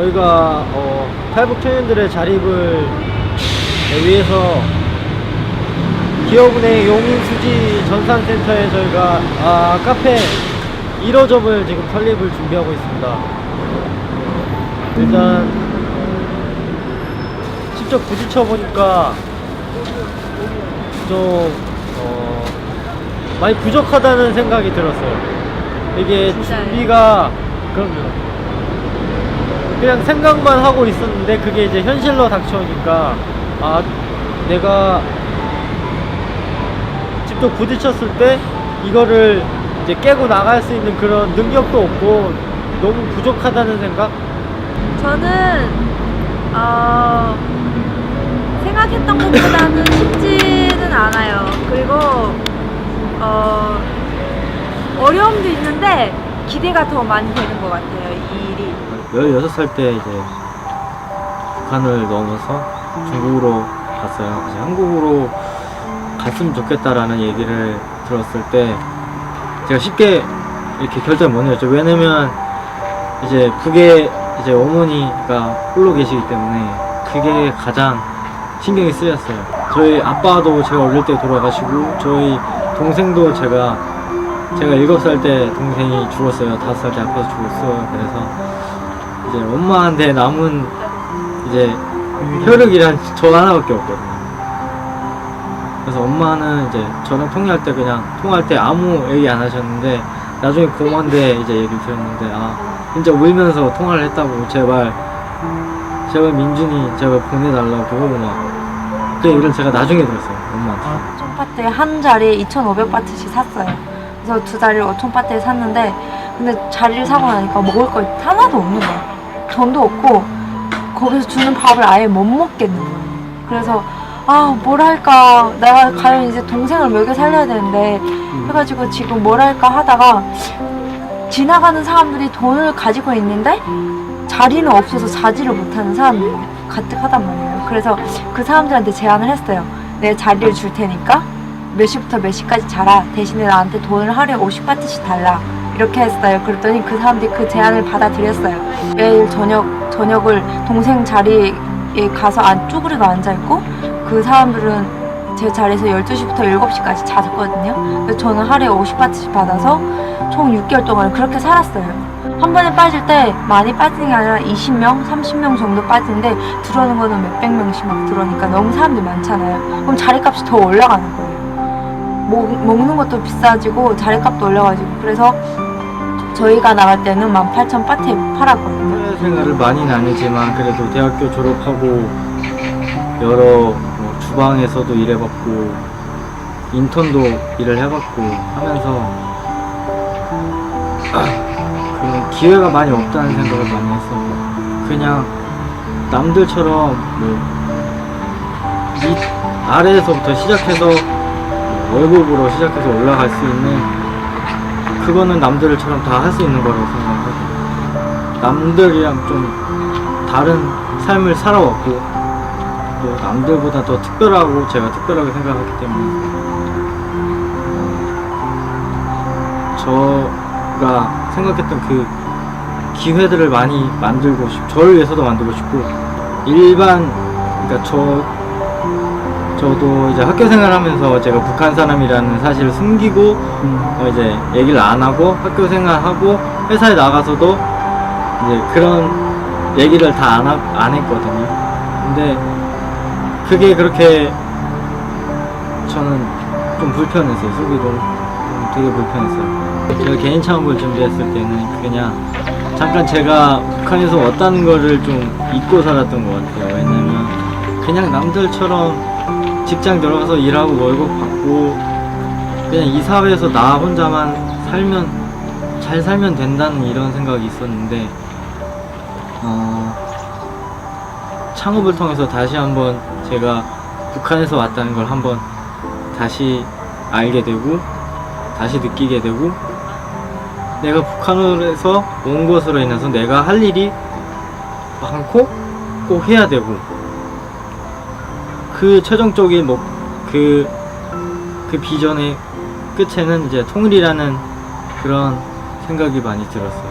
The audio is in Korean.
저희가 어, 탈북 청년들의 자립을 위해서 기업은행 용인수지 전산센터에 저희가 아, 카페 1호점을 지금 설립을 준비하고 있습니다. 일단 직접 부딪혀 보니까 좀 어, 많이 부족하다는 생각이 들었어요. 이게 진짜요? 준비가 그럼요. 그냥 생각만 하고 있었는데 그게 이제 현실로 닥쳐오니까 아 내가 직접 부딪혔을 때 이거를 이제 깨고 나갈 수 있는 그런 능력도 없고 너무 부족하다는 생각? 저는 어, 생각했던 것보다는 쉽지는 않아요. 그리고 어, 어려움도 있는데 기대가 더 많이 되는 것 같아요. 이 일이. 16살 때 이제 북한을 넘어서 중국으로 갔어요. 이제 한국으로 갔으면 좋겠다라는 얘기를 들었을 때 제가 쉽게 이렇게 결정 못 내렸죠. 왜냐면 이제 북에 이제 어머니가 홀로 계시기 때문에 그게 가장 신경이 쓰였어요. 저희 아빠도 제가 어릴 때 돌아가시고 저희 동생도 제가 제가 7살 때 동생이 죽었어요. 5살 때 아빠도 죽었어요. 그래서 이제 엄마한테 남은 이제 혈육이란 저 하나밖에 없거든요. 그래서 엄마는 이제 저랑 통화할 때 그냥 통화할 때 아무 얘기 안 하셨는데 나중에 고만대 이제 얘기를 들었는데 아 진짜 울면서 통화를 했다고 제발 제발 민준이 제발 보내달라고 막그 얘기를 제가 나중에 들었어요 엄마한테. 촌파트에 한 자리에 2,500바트씩 샀어요. 그래서 두 자리를 5,000바트에 샀는데 근데 자리를 사고 나니까 먹을 거 하나도 없는 거야. 돈도 없고 거기서 주는 밥을 아예 못 먹겠는 거야. 그래서 아 뭘 할까 내가 과연 이제 동생을 먹여 살려야 되는데 해가지고 지금 뭘 할까 하다가 지나가는 사람들이 돈을 가지고 있는데 자리는 없어서 자지를 못하는 사람들이 가득 하단 말이에요. 그래서 그 사람들한테 제안을 했어요. 내 자리를 줄 테니까 몇 시부터 몇 시까지 자라. 대신에 나한테 돈을 하루에 50바트씩 달라. 이렇게 했어요. 그랬더니 그 사람들이 그 제안을 받아들였어요. 매일 저녁, 저녁을 동생 자리에 가서 안, 쭈그리고 앉아 있고 그 사람들은 제 자리에서 12시부터 7시까지 잤거든요. 그래서 저는 하루에 50바트씩 받아서 총 6개월 동안 그렇게 살았어요. 한 번에 빠질 때 많이 빠지는 게 아니라 20명, 30명 정도 빠지는데 들어오는 거는 몇백 명씩 막 들어오니까 너무 사람들이 많잖아요. 그럼 자리값이 더 올라가는 거예요. 먹, 먹는 것도 비싸지고 자리값도 올라가지고 그래서 저희가 나갈 때는 18,000 바트에 팔았거든요. 생활을 많이는 아니지만 그래도 대학교 졸업하고 여러 뭐 주방에서도 일해봤고 인턴도 일을 해봤고 하면서 그 기회가 많이 없다는 생각을 많이 했었고 그냥 남들처럼 뭐 밑 아래에서부터 시작해서 뭐 월급으로 시작해서 올라갈 수 있는 그거는 남들처럼 다 할 수 있는 거라고 생각하고 남들이랑 좀 다른 삶을 살아왔고 또 남들보다 더 특별하고 제가 특별하게 생각하기 때문에 어, 저가 생각했던 그 기회들을 많이 만들고 싶 저를 위해서도 만들고 싶고 일반 그러니까 저 저도 이제 학교 생활하면서 제가 북한 사람이라는 사실을 숨기고 어, 이제 얘기를 안 하고 학교 생활하고 회사에 나가서도 이제 그런 얘기를 다 안 안 했거든요. 근데 그게 그렇게 저는 좀 불편했어요. 속이 좀, 좀 되게 불편했어요. 제가 개인 창업을 준비했을 때는 그냥 잠깐 제가 북한에서 왔다는 거를 좀 잊고 살았던 것 같아요. 왜냐면 그냥 남들처럼 직장 들어가서 일하고 월급 받고 그냥 이 사회에서 나 혼자만 살면 잘 살면 된다는 이런 생각이 있었는데 어, 창업을 통해서 다시 한번 제가 북한에서 왔다는 걸 한번 다시 알게 되고 다시 느끼게 되고 내가 북한에서 온 것으로 인해서 내가 할 일이 많고 꼭 해야 되고 그 최종적인 뭐그그 비전의 끝에는 이제 통일이라는 그런 생각이 많이 들었어요.